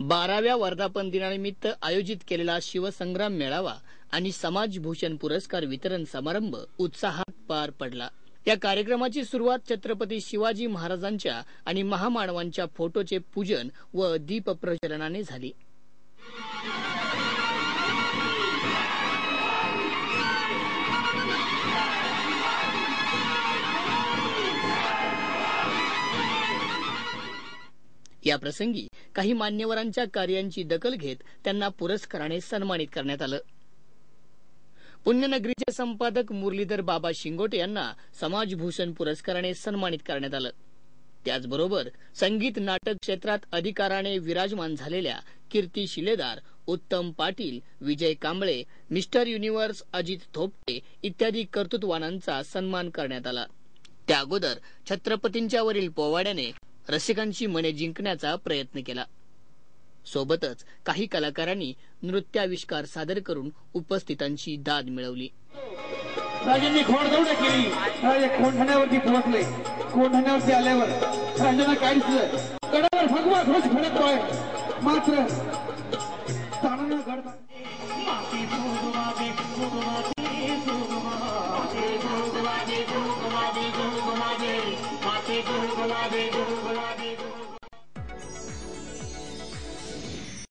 बाराव्या वर्धापन दिनानिमित्त आयोजित केलेला शिवसंग्राम मेळावा आणि समाजभूषण पुरस्कार वितरण समारंभ उत्साहात पार पडला. या कार्यक्रमाची सुरुवात छत्रपती शिवाजी महाराजांच्या आणि महामानवांच्या फोटोचे पूजन व दीपप्रज्वलनाने झाली. या प्रसंगी काही मान्यवरांच्या कार्यांची दखल घेत त्यांना पुरस्काराने सन्मानित करण्यात आलं. पुण्यनगरीचे संपादक मुरलीधर बाबा शिंगोटे यांना समाजभूषण पुरस्काराने सन्मानित करण्यात आलं. त्याचबरोबर संगीत नाटक क्षेत्रात अधिकाराने विराजमान झालेल्या कीर्ती शिलेदार उत्तम पाटील विजय कांबळे मिस्टर युनिव्हर्स अजित थोपटे इत्यादी कर्तृत्वानांचा सन्मान करण्यात आला. त्या अगोदर छत्रपतींच्या वरील पोवाड्याने रसिकांची मने जिंकण्याचा प्रयत्न केला. सोबतच काही कलाकारांनी नृत्याविष्कार सादर करून उपस्थितांची दाद मिळवली. राजांनी खोडदौड केली. राजे कोंढाण्यावरती पोहोचले. कोंढाण्यावरती आल्यावर राजांना काय दिसलं? गडावर भगवा ध्वज फडकतोय मात्र ताणानं गड गुनगुना दे गुनगुना दे